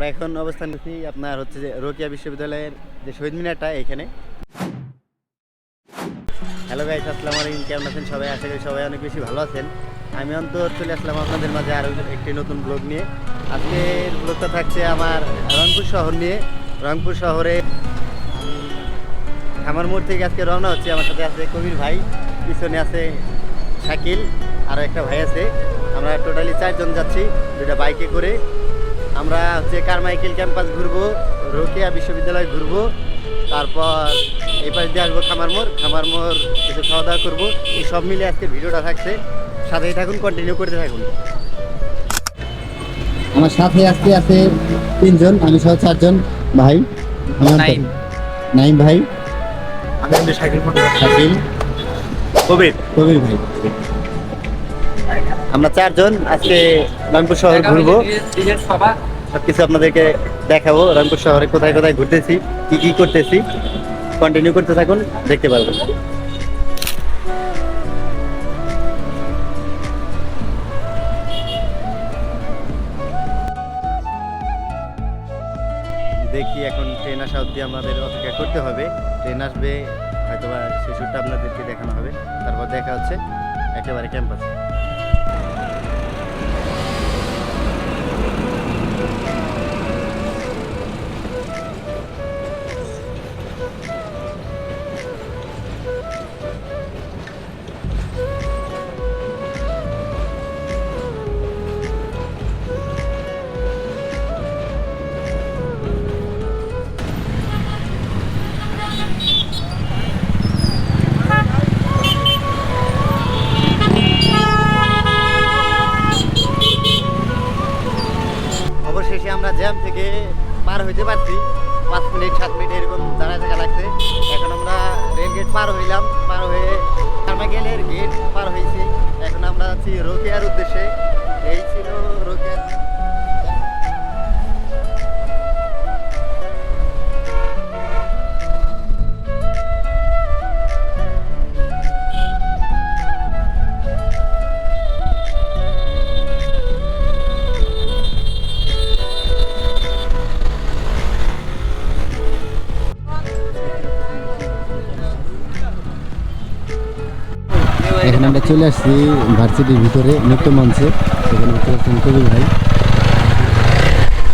আমরা এখন অবস্থান করছি আপনার হচ্ছে যে রোকিয়া বিশ্ববিদ্যালয়ের যে শহীদ মিনারটা এখানে। হ্যালো গাইস আসসালামু আলাইকুম, কেমন আছেন সবাই? আশা করি সবাই অনেক বেশি ভালো আছেন। আমি অন্তর চলে আসলাম আপনাদের মাঝে আরও একটি নতুন ব্লগ নিয়ে। আজকের ব্লগটা থাকছে আমার রংপুর শহর নিয়ে। রংপুর শহরে আমার মোড় থেকে আজকে রওনা হচ্ছে। আমার সাথে আছে কবির ভাই, পিছনে আছে শাকিল আরও একটা ভাই আছে। আমরা টোটালি চারজন যাচ্ছি দুটা বাইকে করে। আমরা হচ্ছে কারমাইকেল ক্যাম্পাস ঘুরবো রোকেয়া বিশ্ববিদ্যালয় ঘুরবো তারপর এই পাশ দিয়ে আসব খামার মোড়। খামার মোড় কিছু খাওয়া দাওয়া করব। এই সব মিলে আজকে ভিডিওটা থাকছে। সাথেই থাকুন কন্টিনিউ করতে থাকুন। আমার সাথে আজকে আছে তিনজন আমি সহ চারজন। ভাই আমার নাইম। নাইম ভাই। আমি আমাদের সাইকেল ফটো শাকিল কবির। কবির ভাই। আমরা চারজন আজকে রংপুর শহর ঘুরবো। সবকিছু আপনাদেরকে দেখাবো। রংপুর শহরে কোথায় কোথায় ঘুরতেছি, কি কি করতেছি কন্টিনিউ করতে থাকুন, দেখতে পারবেন। দেখি এখন ট্রেন আসা অবধি আমাদের অপেক্ষা করতে হবে। ট্রেন আসবে, হয়তোবা শুটটা আপনাদেরকে দেখানো হবে। তারপর দেখা হচ্ছে, একেবারে ক্যাম্পাস পার হইতে পারছি। পাঁচ মিনিট, সাত মিনিট এরকম দাঁড়ায় থাকা লাগছে। এখন আমরা রেল গেট পার হইলাম। পার হয়ে কার্মাগেলের গেট পার হয়েছি। এখন আমরা আছি রোকেয়ার উদ্দেশ্যে। এই ছিল রোকেয়ার চলে আসছি ভার্সিটির ভিতরে নৃত্য মঞ্চে। এখানে দেখতে পাচ্ছেন কবির ভাই।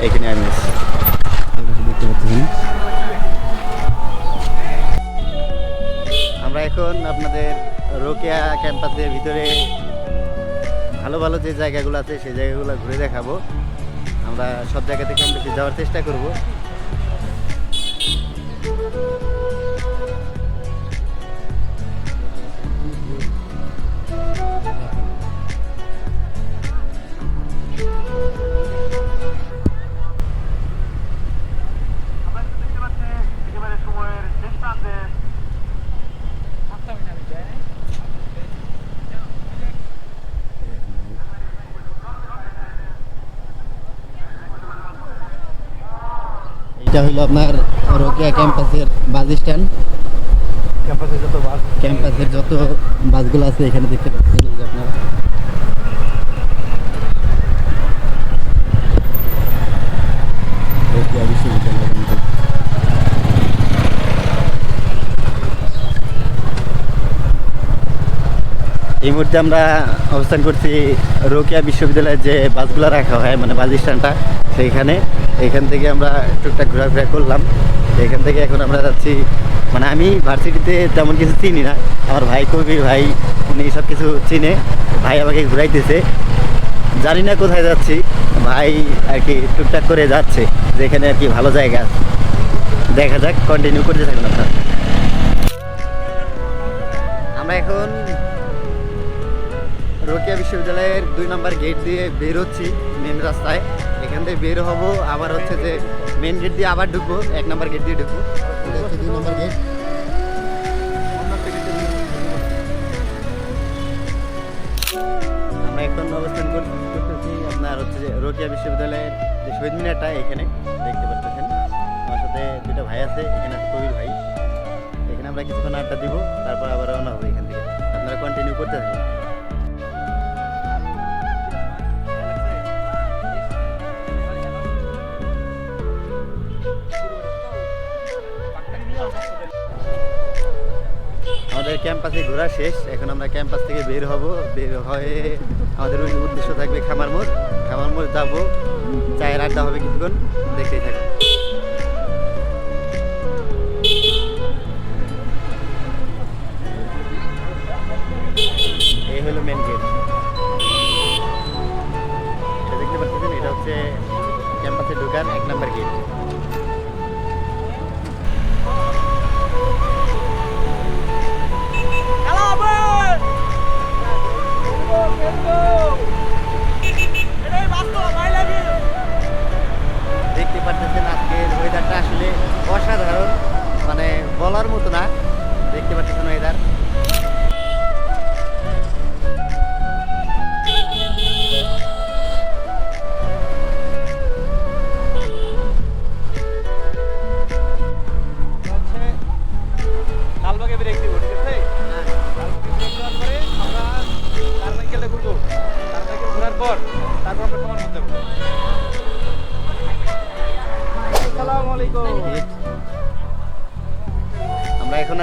এখানে আমি দেখতে পাচ্ছেন আমরা এখন আপনাদের রোকেয়া ক্যাম্পাসের ভিতরে ভালো ভালো যে জায়গাগুলো আছে সেই জায়গাগুলো ঘুরে দেখাবো। আমরা সব জায়গা থেকে বেশি যাওয়ার চেষ্টা করব। এটা হলো আপনার রোকিয়া ক্যাম্পাসের বাস স্ট্যান্ড। ক্যাম্পাসের যত বাস। ক্যাম্পাসের যত বাসগুলো আছে এখানে দেখতে পাচ্ছেন আপনারা রোকেয়া বিশ্ববিদ্যালয় campus। এই মুহূর্তে আমরা অবস্থান করছি রোকেয়া বিশ্ববিদ্যালয়ের যে বাসগুলো রাখা হয় মানে বাস স্ট্যান্ডটা, সেইখানে। এখান থেকে আমরা টুকটাক ঘোরাফেরা করলাম। এখান থেকে এখন আমরা যাচ্ছি মানে আমি ভার্সিটিতে তেমন কিছু চিনি না। আমার ভাই কবির ভাই, উনি সব কিছু চিনে। ভাই আমাকে ঘুরাইতেছে। জানি না কোথায় যাচ্ছি। ভাই আর কি টুকটাক করে যাচ্ছে, যেখানে আর কি ভালো জায়গা। দেখা যাক কন্টিনিউ করতে আপনার। আমরা এখন বিশ্ববিদ্যালয়ের দুই নম্বর গেট দিয়ে বের হচ্ছি মেন রাস্তায়। এখান থেকে বের হব, আবার হচ্ছে যে মেন গেট দিয়ে আবার ঢুকবো, এক নম্বর গেট দিয়ে ঢুকবো। এটা হচ্ছে দুই নম্বর গেট এখন অবস্থান করতেছি আপনার হচ্ছে যে রোকিয়া বিশ্ববিদ্যালয়ের যে শহীদ মিনারটা, এখানে দেখতে পাচ্ছেন। আমার সাথে দুটো ভাই আছে, এখানে আছে কবির ভাই। এখানে আমরা কিছুক্ষণ আড্ডা দিব, তারপর আবার রওনা হব এখান থেকে। আপনারা কন্টিনিউ করতে থাকুন। আমাদের ক্যাম্পাসে ঘোরা শেষ। এখন আমরা ক্যাম্পাস থেকে বের হব। বের হয়ে আমাদের ওই উদ্দেশ্য থাকবে খামার মোড়। খামার মোড় যাব। চায়ের আড্ডা হবে কিছুক্ষণ। দেখতেই থাকব এই হলো মেন গেট এটা দেখতে পাচ্ছেন? এটা হচ্ছে ক্যাম্পাসে ঢোকার এক নাম্বার গেট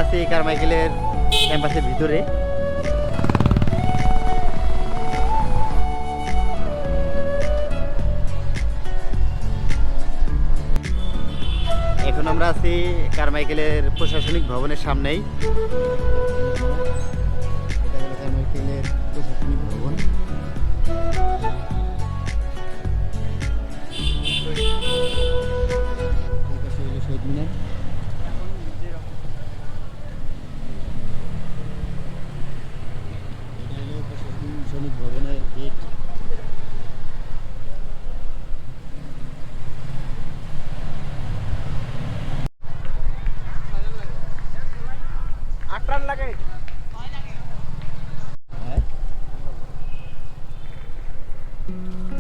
আছি কারমাইকেলের ক্যাম্পাসের ভিতরে। এখন আমরা আছি কারমাইকেলের প্রশাসনিক ভবনের সামনেই। Mm-hmm.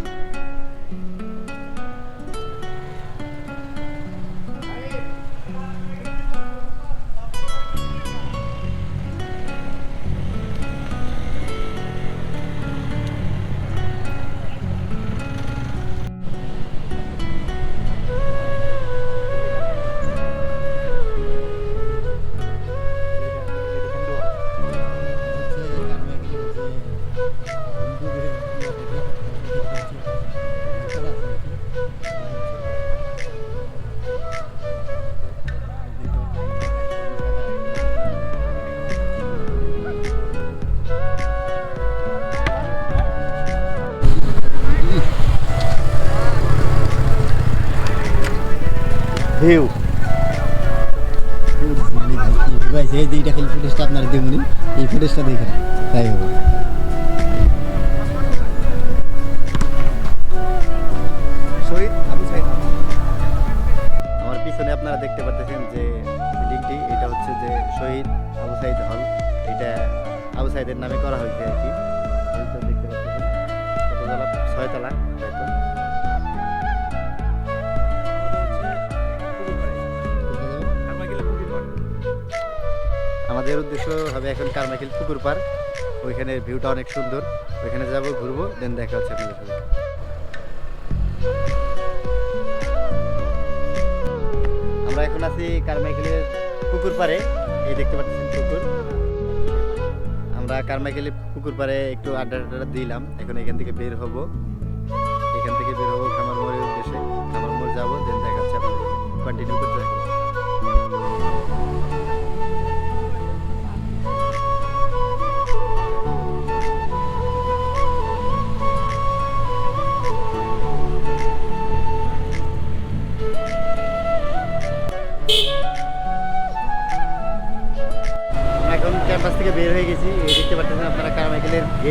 ভিউ। ভাই এই যে এইটা খালি ফুটেজটা আপনারা দেখুন। এই ফুটেজটা দেখেন। তাই হবে। আমার পিছনে আপনারা দেখতে পাচ্ছেন যে বিল্ডিংটি এটা হচ্ছে যে শহীদ আবু সাইদ হল। এটা আবু সাইদের নামে করা হয়েছে আর কি। দেখতে পাচ্ছেন ছয়তলা। আমাদের উদ্দেশ্য হবে এখন কারমাইকেল পুকুর পার। ওইখানে ভিউটা অনেক সুন্দর। ওইখানে যাব, ঘুরবো দেন দেখা হচ্ছে আপনাদের সাথে। আমরা এখন আছি কারমাইকেলের পুকুর পাড়ে। এই দেখতে পাচ্ছেন পুকুর। আমরা কারমাইকেলের পুকুর পাড়ে একটু আড্ডা আড্ডা দিলাম। এখন এখান থেকে বের হব। এখান থেকে বের হব খামার মোড়ের উদ্দেশ্যে। খামার মোড় যাব দেন দেখা হচ্ছে আপনাদের কন্টিনিউ করতে থাকুন।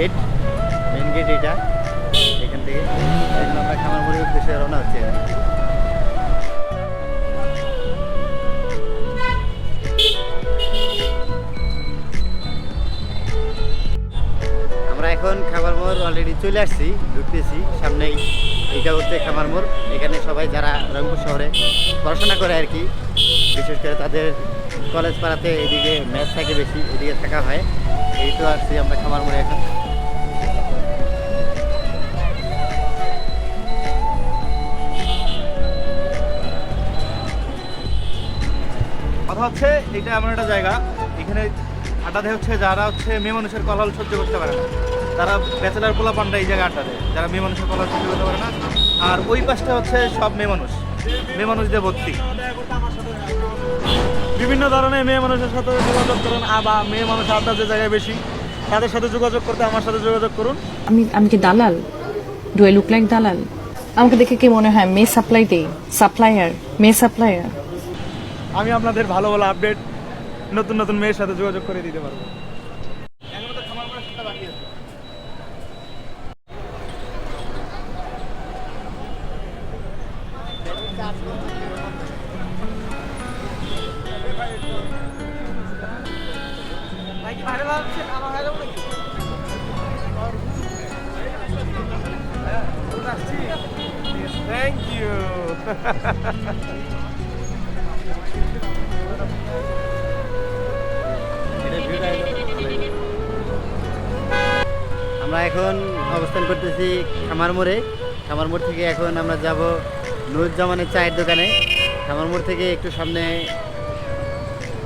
গেট মেন গেট এটা এখান থেকে আমরা খামার মোড়ের উদ্দেশ্যে রওনা হচ্ছে আমরা এখন খামার মোড় অলরেডি চলে আসছি, ঢুকতেছি সামনেই। এটা হচ্ছে খামার মোড়। এখানে সবাই যারা রংপুর শহরে পড়াশোনা করে আর কি, বিশেষ করে তাদের কলেজ পাড়াতে এদিকে ম্যাচ থাকে বেশি, এদিকে থাকা হয়। এই তো আসছি আমরা খামার মোড়ে এখন। কথা হচ্ছে, এটা এমন একটা জায়গা। এখানে আড্ডা দেয় হচ্ছে যারা হচ্ছে মেয়ে মানুষের কলহল সহ্য করতে পারে না। তারা ব্যাচেলার পোলা পান্ডা এই জায়গায় আড্ডা দেয়, যারা মেয়ে মানুষের কলহল সহ্য করতে পারে না। আর ওই পাশটা হচ্ছে সব মেয়ে মানুষ, মেয়ে মানুষদের ভর্তি। বিভিন্ন ধরনের মেয়ে মানুষের সাথে যোগাযোগ করুন বা মেয়ে মানুষ আড্ডা যে জায়গায় বেশি, তাদের সাথে যোগাযোগ করতে আমার সাথে যোগাযোগ করুন। আমি আমি কি দালাল? ডু আই লুক লাইক দালাল? আমাকে দেখে কি মনে হয়, মেয়ে সাপ্লাই দেই? সাপ্লায়ার মেয়ে সাপ্লায়ার আমি আপনাদের ভালো ভালো আপডেট নতুন নতুন মেয়ের সাথে যোগাযোগ করে দিতে পারব। এখনও তো আমার এখন অবস্থান করতেছি খামার মোড়ে। খামার মোড় থেকে এখন আমরা যাব নুরুজ্জামানের চায়ের দোকানে। খামার মোড় থেকে একটু সামনে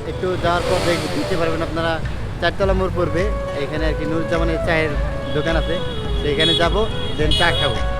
একটু যাওয়ার পর দেখ- দেখতে পারবেন আপনারা। চারতলা মোড় পড়বে। এখানে আর কি নুরুজ্জামানের চায়ের দোকান আছে। সেইখানে যাব, দেন চা খাব।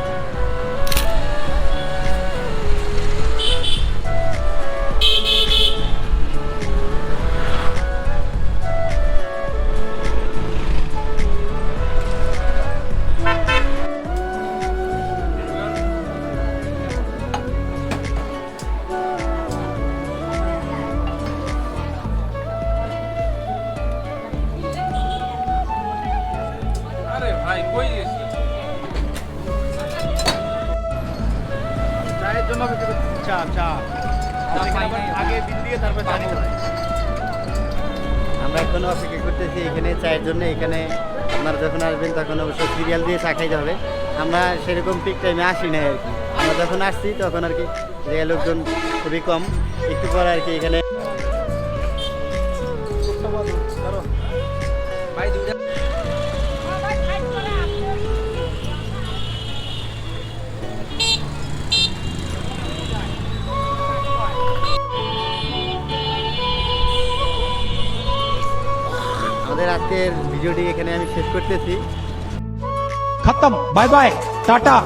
জন্য চা চা। আগে দিন দিয়ে তারপর চা আমরা এখন অপেক্ষা করতেছি এখানে চায়ের জন্য। এখানে আপনারা যখন আসবেন তখন অবশ্যই সিরিয়াল দিয়ে চা খাইতে হবে। আমরা সেরকম পিক টাইমে আসি না আর কি। আমরা যখন আসছি তখন আর কি লোকজন খুবই কম। একটু পর আর কি এখানে ভিডিওটি এখানে আমি শেষ করতেছি। খতম বাই বাই টাটা।